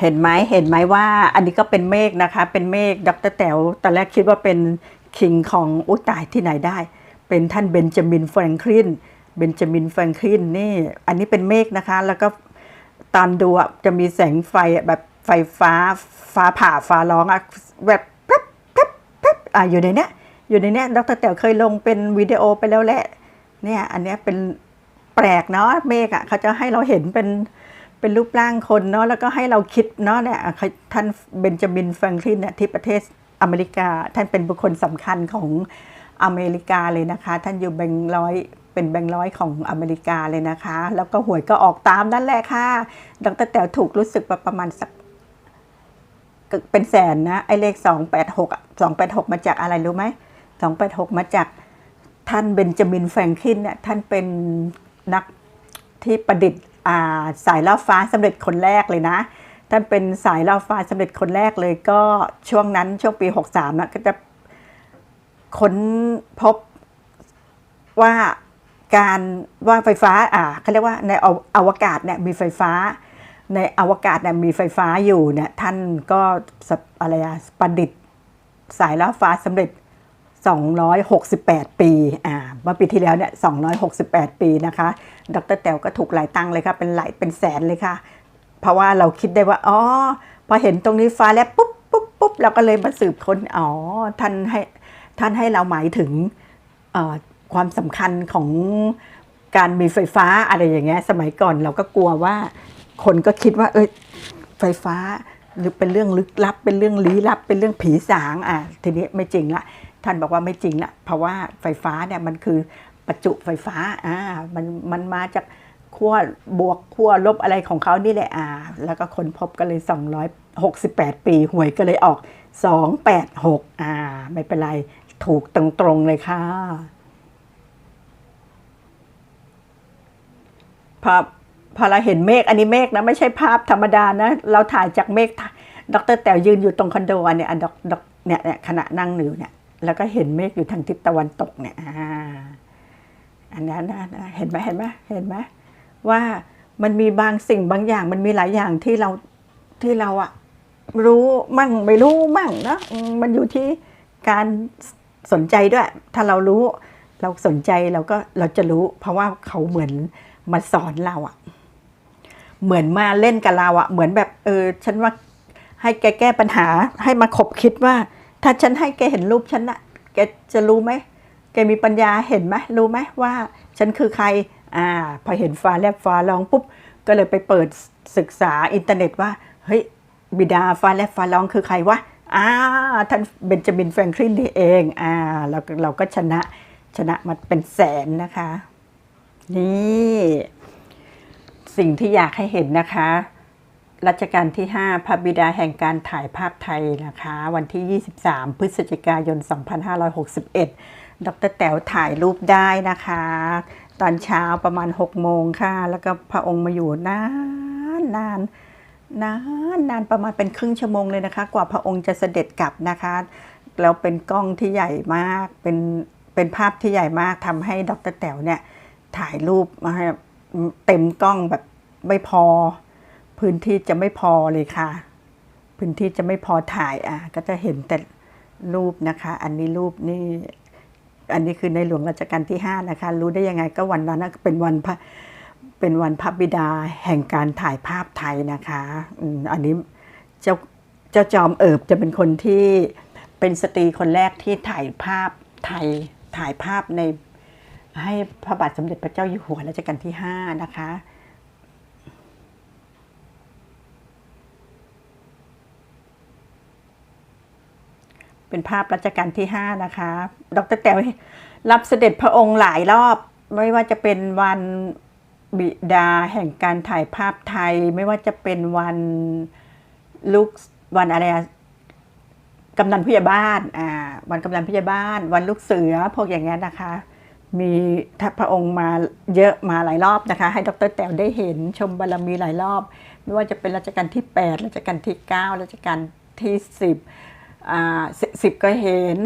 เห็นไหมเห็นไหมว่า อันนี้ก็เป็นเมฆนะคะ เป็นเมฆดรแต๋วตอนแรกคิดว่าเป็นคิงของอุตายที่ไหนได้ เป็นท่านเบนจามินแฟรงคลินเบนจามินแฟรงคลินนี่ อันนี้เป็นเมฆนะคะ แล้วก็ตอนดูจะมีแสงไฟแบบไฟฟ้าฟ้าผ่าฟ้าร้องอะแบบแป๊บแป๊บแป๊บอะอยู่ในเนี้ยอยู่ในเนี้ยดรแต๋วเคยลงเป็นวิดีโอไปแล้วแหละเนี่ยอันเนี้ยเป็นแปลกเนาะเมฆอะเขาจะให้เราเห็นเป็น เป็นรูปร่างคนเนาะแล้วก็ให้เราคิดเนาะเนี่ยท่านเบนจามินแฟรงคลินเนี่ยที่ประเทศอเมริกา ท่านเป็นบุคคลสำคัญของอเมริกาเลยนะคะ ท่านอยู่แบงร้อยเป็นแบงร้อยของอเมริกาเลยนะคะ แล้วก็หวยก็ออกตามนั่นแหละค่ะดรแต๋วถูกรู้สึกประมาณสักเป็นแสนนะ ไอเลขสองแปดหกสองแปดหกมาจากอะไรรู้ไหมสองแปดหกมาจากท่านเบนจามินแฟรงคลินเนี่ยท่านเป็นนักที่ประดิษฐ์ สายล่อฟ้าสำเร็จคนแรกเลยนะท่านเป็นสายล่อฟ้าสำเร็จคนแรกเลยก็ช่วงนั้นช่วงปี 63นะก็จะค้นพบว่าการว่าไฟฟ้าอ่าเขาเรียกว่าในอวอวกาศเนี่ยมีไฟฟ้า ในอวกาศเนี่ยมีไฟฟ้าอยู่เนี่ยท่านก็อะไรอะประดิษฐ์สายล่อฟ้าสำเร็จ 268 ปีอ่า เมื่อปีที่แล้วเนี่ย268 ปีนะคะ ดรแต๋วก็ถูกหลายตังเลยค่ะ เป็นหลายเป็นแสนเลยค่ะ เพราะว่าเราคิดได้ว่า อ๋อ พอเห็นตรงนี้ฟ้าแลบปุ๊บปุ๊บปุ๊บเราก็เลยมาสืบค้น อ๋อ ท่านให้ท่านให้เราหมายถึงความสำคัญของการมีไฟฟ้าอะไรอย่างเงี้ย สมัยก่อนเราก็กลัวว่า คนก็คิดว่า เอ้ย ไฟฟ้าหรือเป็นเรื่องลึกลับ เป็นเรื่องลี้ลับ เป็นเรื่องผีสาง อะ ทีนี้ไม่จริงละ ท่านบอกว่าไม่จริงละเพราะว่าไฟฟ้าเนี่ยมันคือประจุไฟฟ้าอ่ามันมันมาจากขั้วบวกขั้วลบอะไรของเขานี่แหละอ่าแล้วก็คนพบก็เลย 268 ปีหวยก็เลยออก 286อ่าไม่เป็นไรถูกตรงๆเลยค่ะพอพอเราเห็นเมฆอันนี้เมฆนะไม่ใช่ภาพธรรมดานะเราถ่ายจากเมฆดรแต๋วยืนอยู่ตรงคอนโดอันเนี่ยอันดอกดอกเนี่ยเนี่ยขณะนั่งอยู่เนี่ย แล้วก็เห็นเมฆอยู่ทางทิศตะวันตกเนี่ยอันนั้นเห็นไหมเห็นไหมเห็นไหมว่ามันมีบางสิ่งบางอย่าง มันมีหลายอย่างที่เราที่เราอะรู้มั่งไม่รู้มั่งนะอืมมันอยู่ที่การสนใจด้วย ถ้าเรารู้เราสนใจเราก็เราจะรู้ เพราะว่าเขาเหมือนมาสอนเราอะเหมือนมาเล่นกับเราอะเหมือนแบบเออฉันว่าให้แกแก้ปัญหาให้มาขบคิดว่า ถ้าฉันให้แกเห็นรูปฉันอะแกจะรู้ไหม แกมีปัญญาเห็นไหมรู้ไหมว่าฉันคือใคร อ่า พอเห็นฟ้าแลบฟ้าร้องปุ๊บ ก็เลยไปเปิดศึกษาอินเทอร์เน็ตว่า เฮ้ย บิดาฟ้าแลบฟ้าร้องคือใครวะ อ่า ท่านเบนจามินแฟรงคลินนี่เอง อ่า เราเราก็ชนะชนะมาเป็นแสนนะคะ นี่ สิ่งที่อยากให้เห็นนะคะ รัชกาลที่ 5 พระบิดาแห่งการถ่ายภาพไทยนะคะ วันที่ 23 พฤศจิกายน 2561 ดรแต๋วถ่ายรูปได้นะคะ ตอนเช้าประมาณ 6 โมงค่ะ แล้วก็พระองค์มาอยู่นานนานนานนานประมาณเป็นครึ่งชั่วโมงเลยนะคะ กว่าพระองค์จะเสด็จกลับนะคะ แล้วเป็นกล้องที่ใหญ่มากเป็นเป็นภาพที่ใหญ่มากทำให้ดรแต๋วเนี่ยถ่ายรูปมาให้เต็มกล้องแบบไม่พอ พื้นที่จะไม่พอเลยค่ะ พื้นที่จะไม่พอถ่ายอะ ก็จะเห็นแต่รูปนะคะ อันนี้รูปนี่ อันนี้คือในหลวงรัชกาลที่ห้านะคะ รู้ได้ยังไงก็วันนั้นเป็นวันพระเป็นวันพระบิดาแห่งการถ่ายภาพไทยนะคะอันนี้เจ้าเจ้าจอมเอิบจะเป็นคนที่เป็นสตรีคนแรกที่ถ่ายภาพไทยถ่ายภาพในให้พระบาทสมเด็จพระเจ้าอยู่หัวรัชกาลที่ห้านะคะ เป็นภาพรัชกาลที่ห้านะคะ ดรแต๋วรับเสด็จพระองค์หลายรอบ ไม่ว่าจะเป็นวันบิดาแห่งการถ่ายภาพไทย ไม่ว่าจะเป็นวันลุกวันอะไรกำนันผู้ใหญ่บ้านอ่าวันกำนันผู้ใหญ่บ้าน วันลูกเสือพวกอย่างเงี้ยนะคะ มีพระองค์มาเยอะมาหลายรอบนะคะ ให้ดรแต๋วได้เห็นชมบารมีหลายรอบ ไม่ว่าจะเป็นรัชกาลที่ 8 รัชกาลที่ 9 รัชกาลที่ 10 สิบก็เห็น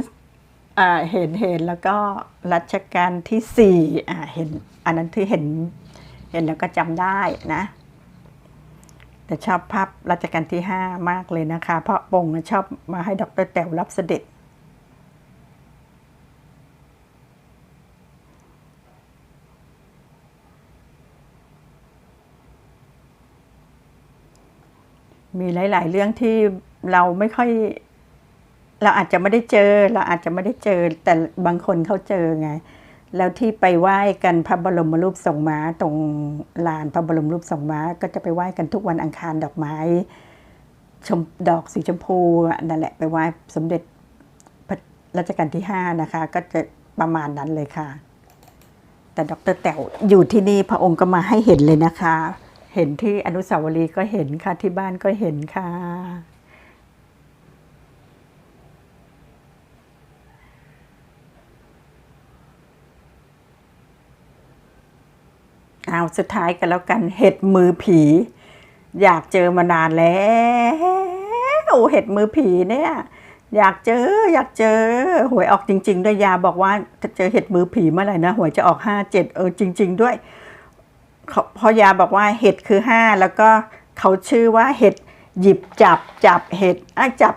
เห็นเห็นแล้วก็รัชกาลที่4อ่เห็นอันนั้นที่เห็นเห็นแล้วก็จำได้นะ แต่ชอบภาพรัชกาลที่ห้ามากเลยนะคะ เพราะปงชอบมาให้ดรแต๋วรับเสด็จมีหลาย ๆ เรื่องที่เราไม่ค่อย เราอาจจะไม่ได้เจอ เราอาจจะไม่ได้เจอ แต่บางคนเขาเจอไง แล้วที่ไปไหว้กันพระบรมรูปทรงม้าตรงลานพระบรมรูปทรงม้า ก็จะไปไหว้กันทุกวันอังคารดอกไม้ ชมดอกสีชมพูนั่นแหละไปไหว้สมเด็จพระรัชกาลที่ห้านะคะ ก็จะประมาณนั้นเลยค่ะ แต่ดรแต๋วอยู่ที่นี่พระองค์ก็มาให้เห็นเลยนะคะ เห็นที่อนุสาวรีย์ก็เห็นค่ะที่บ้านก็เห็นค่ะ เอาสุดท้ายกันแล้วกันเห็ดมือผี อยากเจอมานานแล้วเห็ดมือผีเนี่ยอยากเจออยากเจอหวยออกจริง ๆ ด้วยยาบอกว่าจะเจอเห็ดมือผีเมื่อไหร่นะหวยจะออกห้าเจ็ดเออจริง ๆ ด้วยเขาพอยาบอกว่าเห็ดคือห้าแล้วก็เขาชื่อว่าเห็ดหยิบจับจับเห็ดอะจับ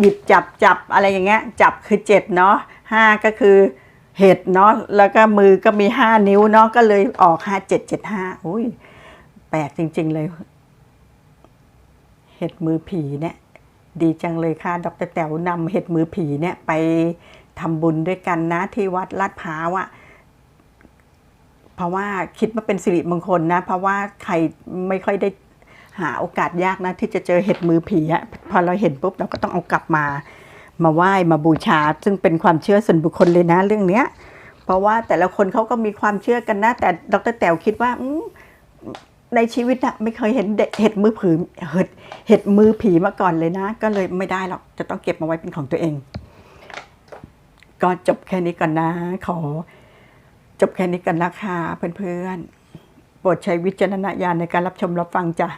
หยิบจับจับอะไรอย่างเงี้ยจับคือเจ็ดเนาะห้าก็คือ เห็ดเนาะแล้วก็มือก็มีห้านิ้วเนาะก็เลยออกห้าเจ็ดเจ็ดห้าอุ้ยแปลกจริง ๆ เลย เห็ดมือผีเนี่ย ดีจังเลยค่ะดรแต๋วนำเห็ดมือผีเนี่ย ไปทำบุญด้วยกันนะที่วัดลาดพร้าวอะเพราะว่าคิดว่าเป็นสิริมงคลนะ เพราะว่าใครไม่ค่อยได้หาโอกาสยากนะ ที่จะเจอเห็ดมือผีอะพอเราเห็นปุ๊บเราก็ต้องเอากลับมา มาไหว้มาบูชา ซึ่งเป็นความเชื่อส่วนบุคคลเลยนะเรื่องเนี้ย เพราะว่าแต่ละคนเขาก็มีความเชื่อกันนะ แต่ดรแต๋วคิดว่าในชีวิตอะไม่เคยเห็นเห็ดมือผีเห็ดเห็ดมือผีมาก่อนเลยนะ ก็เลยไม่ได้หรอกจะต้องเก็บมาไว้เป็นของตัวเอง ก็จบแค่นี้ก่อนนะ ขอ จบแค่นี้กันนะคะเพื่อนๆโปรดใช้วิจารณญาณในการรับชมรับฟังจ้ะ